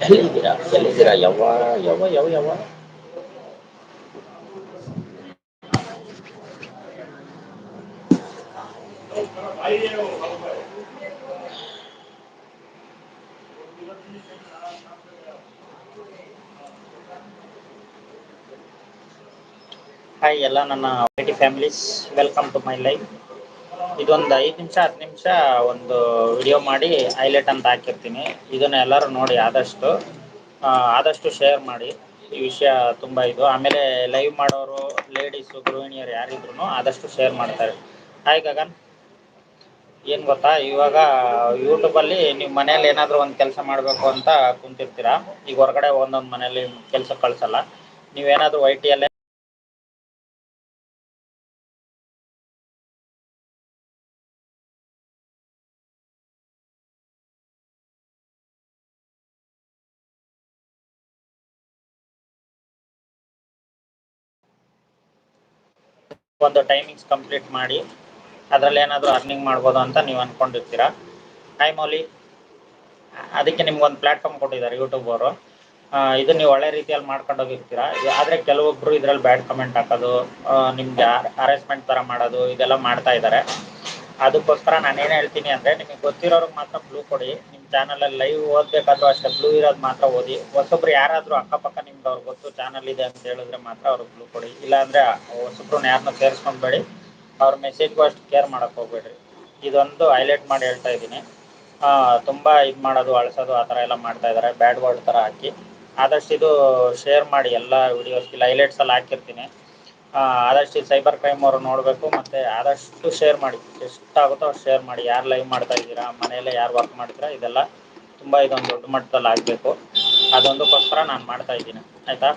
ಎಲ್ಲಿದ್ದೀರಾ ಎಲ್ಲಿದ್ದೀರಾ ಯಾವ್ವ ಯಾವ್ವ ಯಾವ ಯಾವ್ ಹಾಯ್ ಎಲ್ಲ ನನ್ನ IT families welcome to my life ಇದೊಂದ್ ಐದು ನಿಮಿಷ, ಹತ್ತು ನಿಮಿಷ ಒಂದು ವಿಡಿಯೋ ಮಾಡಿ ಹೈಲೈಟ್ ಅಂತ ಹಾಕಿರ್ತೀನಿ. ಇದನ್ನ ಎಲ್ಲರೂ ನೋಡಿ ಆದಷ್ಟು ಆದಷ್ಟು ಶೇರ್ ಮಾಡಿ. ಈ ವಿಷಯ ತುಂಬಾ ಇದು. ಆಮೇಲೆ ಲೈವ್ ಮಾಡೋರು ಲೇಡೀಸು ಗೃಹಿಣಿಯರು ಯಾರಿದ್ರುನು ಆದಷ್ಟು ಶೇರ್ ಮಾಡ್ತಾರೆ. ಹಾಯ್ ಗಗನ್. ಏನ್ ಗೊತ್ತಾ? ಇವಾಗ ಯೂಟ್ಯೂಬ್ ಅಲ್ಲಿ ನೀವ್ ಮನೇಲಿ ಏನಾದ್ರು ಒಂದು ಕೆಲಸ ಮಾಡಬೇಕು ಅಂತ ಕುಂತಿರ್ತೀರಾ? ಈಗ ಹೊರಗಡೆ ಒಂದೊಂದು ಮನೇಲಿ ಕೆಲಸ ಕಳ್ಸಲ್ಲ. ನೀವ್ ಏನಾದ್ರು ಐ ಟಿ ಒಂದು ಟೈಮಿಂಗ್ಸ್ ಕಂಪ್ಲೀಟ್ ಮಾಡಿ ಅದರಲ್ಲಿ ಏನಾದರೂ ಅರ್ನಿಂಗ್ ಮಾಡ್ಬೋದು ಅಂತ ನೀವು ಅನ್ಕೊಂಡಿರ್ತೀರಾ? ಹಾಯ್ ಮೌಲಿ, ಅದಕ್ಕೆ ನಿಮ್ಗೆ ಒಂದು ಪ್ಲಾಟ್ಫಾರ್ಮ್ ಕೊಟ್ಟಿದ್ದಾರೆ ಯೂಟ್ಯೂಬ್ ಅವರು. ಇದು ನೀವು ಒಳ್ಳೆ ರೀತಿಯಲ್ಲಿ ಮಾಡ್ಕೊಂಡು ಹೋಗಿರ್ತೀರಾ? ಆದ್ರೆ ಕೆಲವೊಬ್ರು ಇದರಲ್ಲಿ ಬ್ಯಾಡ್ ಕಮೆಂಟ್ ಹಾಕೋದು ನಿಮಗೆ ಹರಾಸ್ಮೆಂಟ್ ತರ ಮಾಡೋದು, ಇದೆಲ್ಲ ಮಾಡ್ತಾ ಇದ್ದಾರೆ. ಅದಕ್ಕೋಸ್ಕರ ನಾನು ಏನ್ ಹೇಳ್ತೀನಿ ಅಂದ್ರೆ ನಿಮಗೆ ಗೊತ್ತಿರೋರಿಗೆ ಮಾತ್ರ ಬ್ಲೂ ಕೊಡಿ. ನಿಮ್ಮ ಚಾನಲಲ್ಲಿ ಲೈವ್ ಓದಬೇಕಾದ್ರೂ ಅಷ್ಟೇ ಬ್ಲೂ ಇರೋದು ಮಾತ್ರ ಓದಿ. ಹೊಸೊಬ್ರು ಯಾರಾದರೂ ಅಕ್ಕಪಕ್ಕ ನಿಮ್ಗೆ ಅವ್ರಿಗೆ ಗೊತ್ತು ಚಾನಲ್ ಇದೆ ಅಂತ ಹೇಳಿದ್ರೆ ಮಾತ್ರ ಅವ್ರಿಗೆ ಬ್ಲೂ ಕೊಡಿ. ಇಲ್ಲಾಂದ್ರೆ ಹೊಸಬ್ರನ್ನ ಯಾರನ್ನ ಸೇರಿಸ್ಕೊಂಡ್ಬೇಡಿ ಅವ್ರ ಮೆಸೇಜ್ಗೂ ಅಷ್ಟು ಕೇರ್ ಮಾಡಕ್ ಹೋಗ್ಬೇಡ್ರಿ. ಇದೊಂದು ಹೈಲೈಟ್ ಮಾಡಿ ಹೇಳ್ತಾ ಇದ್ದೀನಿ. ತುಂಬಾ ಇದ್ ಮಾಡೋದು ಆ ತರ ಎಲ್ಲಾ ಮಾಡ್ತಾ ಇದಾರೆ. ಬ್ಯಾಡ್ ವರ್ಡ್ ತರ ಹಾಕಿ. ಆದಷ್ಟು ಇದು ಶೇರ್ ಮಾಡಿ ಎಲ್ಲಾ ವಿಡಿಯೋಸ್ ಹೈಲೈಟ್ಸ್ ಅಲ್ಲಿ ಹಾಕಿರ್ತೀನಿ. ಆದಷ್ಟು ಸೈಬರ್ ಕ್ರೈಮ್ ಅವರು ನೋಡ್ಬೇಕು, ಮತ್ತೆ ಆದಷ್ಟು ಶೇರ್ ಮಾಡಿ. ಎಷ್ಟಾಗುತ್ತೋ ಅಷ್ಟು ಶೇರ್ ಮಾಡಿ. ಯಾರ್ ಲೈವ್ ಮಾಡ್ತಾ ಇದ್ದೀರಾ, ಮನೆಯಲ್ಲೇ ಯಾರ್ ವರ್ಕ್ ಮಾಡ್ತೀರಾ, ಇದೆಲ್ಲ ತುಂಬಾ ಇದೊಂದು ದೊಡ್ಡ ಮಟ್ಟದಲ್ಲಿ ಆಗ್ಬೇಕು ಅದೊಂದಕ್ಕೋಸ್ಕರ ನಾನ್ ಮಾಡ್ತಾ ಇದ್ದೀನಿ ಆಯ್ತಾ?